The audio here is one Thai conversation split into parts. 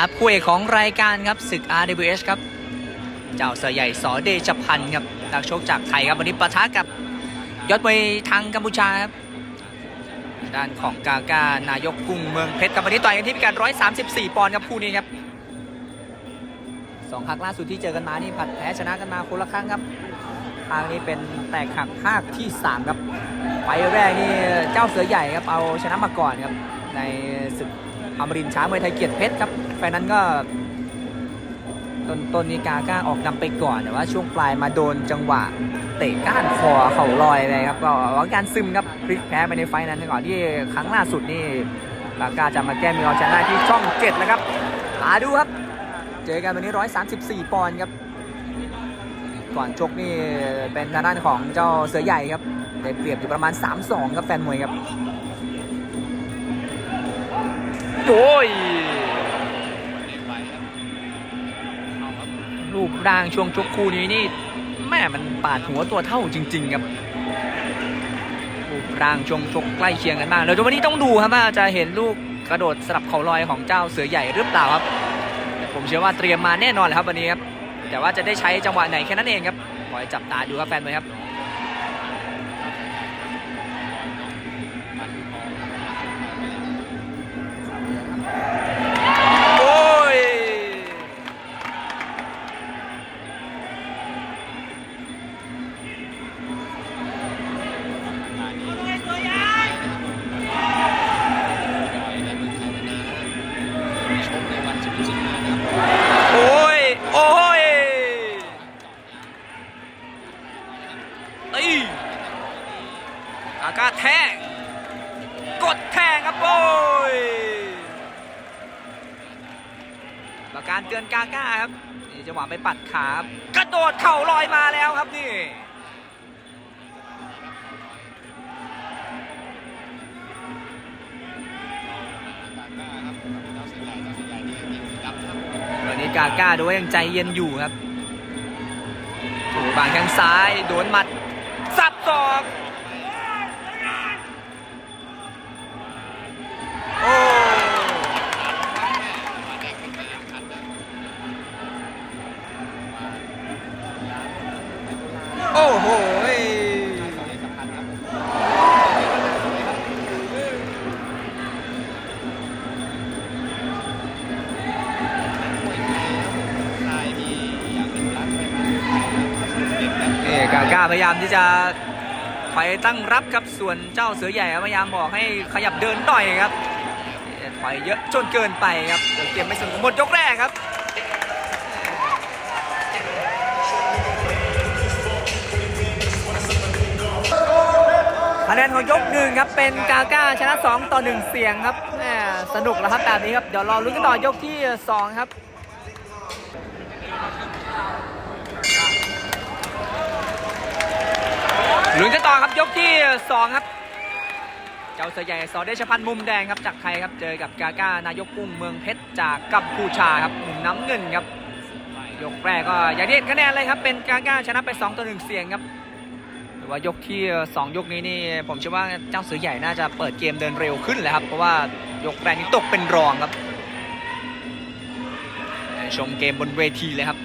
มาคู่เอกของรายการครับศึก RWS ครับ เจ้าเสือใหญ่สอเดชพันธ์ครับนักชกจากไทยครับวันนี้ปะทะกับยอดมวยทางกัมพูชาครับด้านของกากานายกกุ้งเมืองเพชรกับวันนี้ต่อยกันที่พิกัด134 ปอนด์ครับคู่นี้ครับสองครั้งล่าสุดที่เจอกันมานี่ผัดแพ้ชนะกันมาคนละครั้งครับครั้งนี้เป็นแตกหักภาคที่ 3 ครับไฟแรกนี่เจ้าเสือใหญ่ครับเอาชนะมาก่อนครับในศึกอมรินช้างมวยไทยเกียรติเพชรครับ ไฟนั้นก็ต้นต้นนี้กาก้าออกนำไปก่อนแต่ว่าช่วงปลายมาโดนจังหวะ เตะก้านคอเข่าลอยไปครับก็หวังการซึมครับพลิกแพ้ไปในไฟนั้นก่อนที่ครั้งล่าสุดนี่กาก้าจะมาแก้มือเอาชนะที่ช่องเจ็ดแล้วครับมาดูครับ เจอกันวันนี้134ปอนด์ครับ ก่อนชกนี่เป็นทางด้านของเจ้าเสือใหญ่ครับได้เปรียบอยู่ประมาณ3-2ครับแฟนมวยครับโอ้ย รูปร่างช่วงชกคู่นี้นี่แม่มันปาดหัวตัวเท่าจริง ๆ ครับรูปร่างช่วงชกใกล้เคียงกันมากเดี๋ยววันนี้ต้องดูครับว่าจะเห็นลูกกระโดดสลับเข่าลอยของเจ้าเสือใหญ่หรือเปล่าครับ ผมเชื่อว่าเตรียมมาแน่นอนเลยครับวันนี้ครับแต่ว่าจะได้ใช้จังหวะไหนแค่นั้นเองครับคอยจับตาดูครับแฟนมวยครับ ตีอากาแทงกดแทงครับโอ้ยประการเตือนกาก้าครับนี่จังหวะไปปัดขาครับกระโดดเข่าลอยมาแล้วครับนี่วันนี้กาก้าดูว่ายังใจเย็นอยู่ครับถูกบางแข้งซ้ายโดนหมัด สับสอง กาก้าพยายามที่จะไปตั้งรับครับส่วนเจ้าเสือใหญ่พยายามบอกให้ขยับเดินหน่อยครับถอยเยอะจนเกินไปครับเดี๋ยวเกมไม่สนุกหมดยกแรกครับคะแนนของยกหนึ่งครับเป็นกาก้าชนะ 2 ต่อ 1 เสียงครับแหมสนุกแล้วครับแบบนี้ครับ เดี๋ยวรอลุ้นกันต่อยกที่ 2 ครับ ลุ้นกันต่อครับยกที่ 2 ครับ เจ้าเสือใหญ่สอเดชพันธ์มุมแดงครับจากไทยครับเจอกับกาก้านายกกุ้งเมืองเพชรจากกัมพูชาครับมุมน้ำเงินครับ ยกแรกก็อย่างที่เห็นคะแนนเลยครับเป็นกาก้าชนะไป 2 ต่อ 1 เสียงครับหรือว่ายกที่ 2 ยกนี้นี่ผมเชื่อว่าเจ้าเสือใหญ่น่าจะเปิดเกมเดินเร็วขึ้นแหละครับเพราะว่ายกแรกนี้ตกเป็นรองครับชมเกมบนเวทีเลยครับ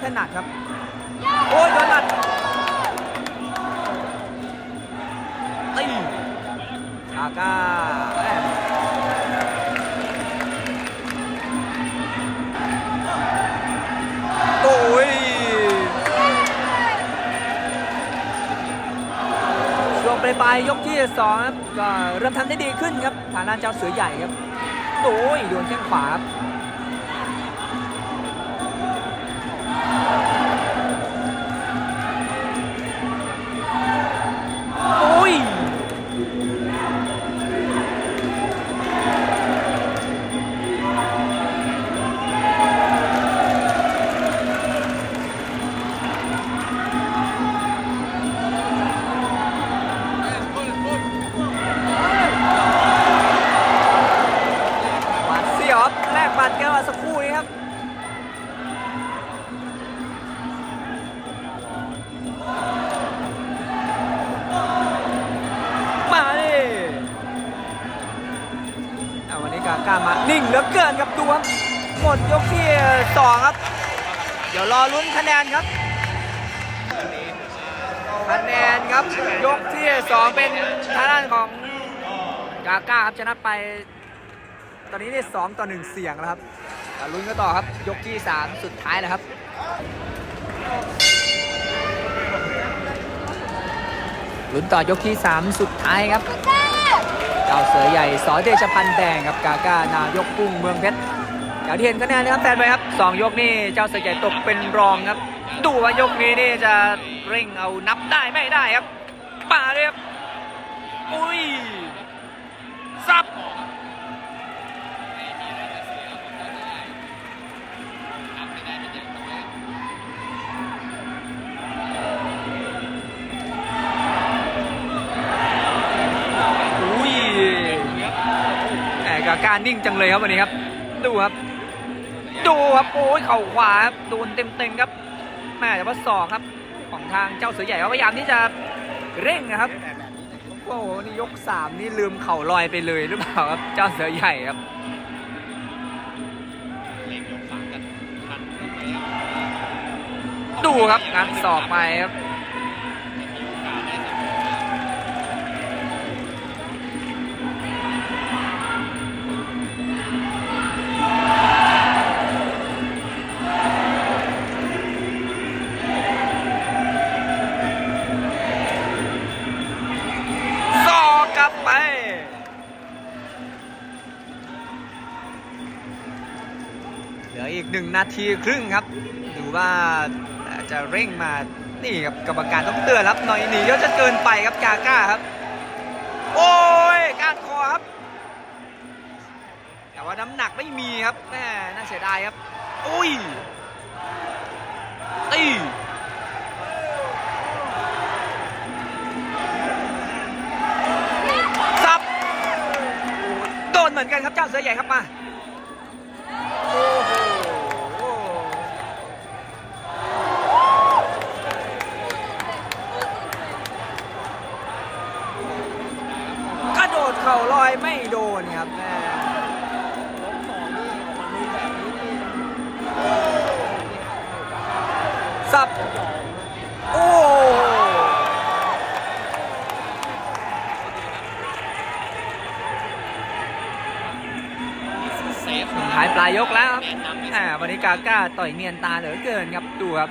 ไม่ถนัดครับ โอ้ยโดนหมัดตีอาก้าโอ้ยช่วงปลายยกที่สองครับก็เริ่มทำได้ดีขึ้นครับฐานานเจ้าเสือใหญ่ครับโอ้ยโดนแข้งขวาครับ ดยกที่สองครับ เดี๋ยวรอลุ้นคะแนนครับ คะแนนครับยกที่สองเป็นทางด้านของกาก้าครับชนะไป ตอนนี้ได้สองต่อหนึ่งเสียงแล้วครับลุ้นกันต่อครับยกที่สามสุดท้ายแล้วครับลุ้นต่อยกที่ 3 สุดท้ายครับเจ้าเสือใหญ่สอเดชพันธ์แดงครับกาก้านายกกุ้งเมืองเพชร อย่างที่เห็นคะแนนนะครับแฟนไปครับสองยกนี่เจ้าเสือใหญ่ตกเป็นรองครับ ดูว่ายกนี้นี่จะเร่งเอานับได้ไม่ได้ครับป่าเลยครับอุ้ยซับอุ้ยแหมกาการนิ่งจังเลยครับวันนี้ครับ ดูครับ ดูครับโอ้ยเข่าขวาครับโดนเต็มๆครับแม่แต่ว่าศอกครับ ของทางเจ้าเสือใหญ่ก็พยายามที่จะเร่งนะครับโอ้โหนี่ยกสามนี่ลืมเข่าลอยไปเลยหรือเปล่าครับเจ้าเสือใหญ่ครับดูครับงานศอกไปครับ หนึ่งนาทีครึ่งครับดูว่าจะเร่งมานี่ครับกรรมการต้องเตือนครับหน่อยหนีเยอะจะเกินไปครับกาก้าครับ โอ้ยการคอครับ แต่ว่าน้ำหนักไม่มีครับแม่น่าเสียดายครับอุ้ยตีซับโดนเหมือนกันครับเจ้าเสือใหญ่ครับมาายกแล้วอ่าวันนี้กาก้าต่อยเนียนตาเหลือเกินครับดูครับ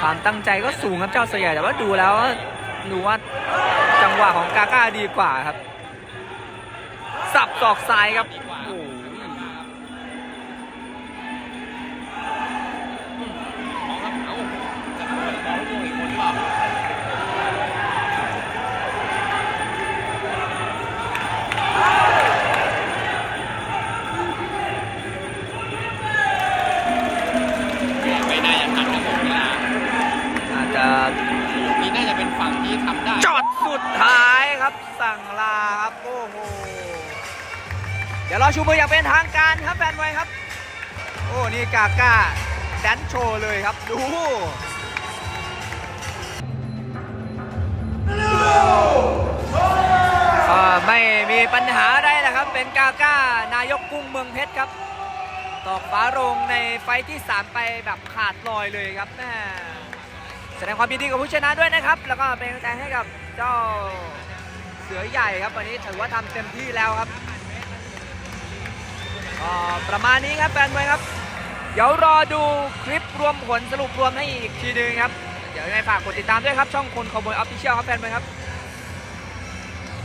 ความตั้งใจก็สูงครับเจ้าเสยใหญ่แต่ว่าดูแล้วดูว่าจังหวะของกาก้าดีกว่าครับ สับศอกซ้ายครับ ชูมืออย่างเป็นทางการครับแฟนมวยครับ โอ้นี่กาก้าแดนโชว์เลยครับ ดูไม่มีปัญหาอะไรนะครับ เป็นกาก้านายกกุ้งเมืองเพชรครับ ตอกฟ้าโรงในไฟท์ที่ 3 ไปแบบขาดลอยเลยครับแม่แสดงความยินดีกับผู้ชนะด้วยนะครับ แล้วก็เป็นกำลังใจให้กับเจ้าเสือใหญ่ครับ วันนี้ถือว่าทำเต็มที่แล้วครับ ก็ประมาณนี้ครับแฟนมวยครับ เดี๋ยวรอดูคลิปรวมผลสรุปรวมให้อีกทีหนึงครับ เดี๋ยวยังไงฝากกดติดตามด้วยครับ ช่องคนขโมยออฟฟิเชียลครับแฟนมวยครับ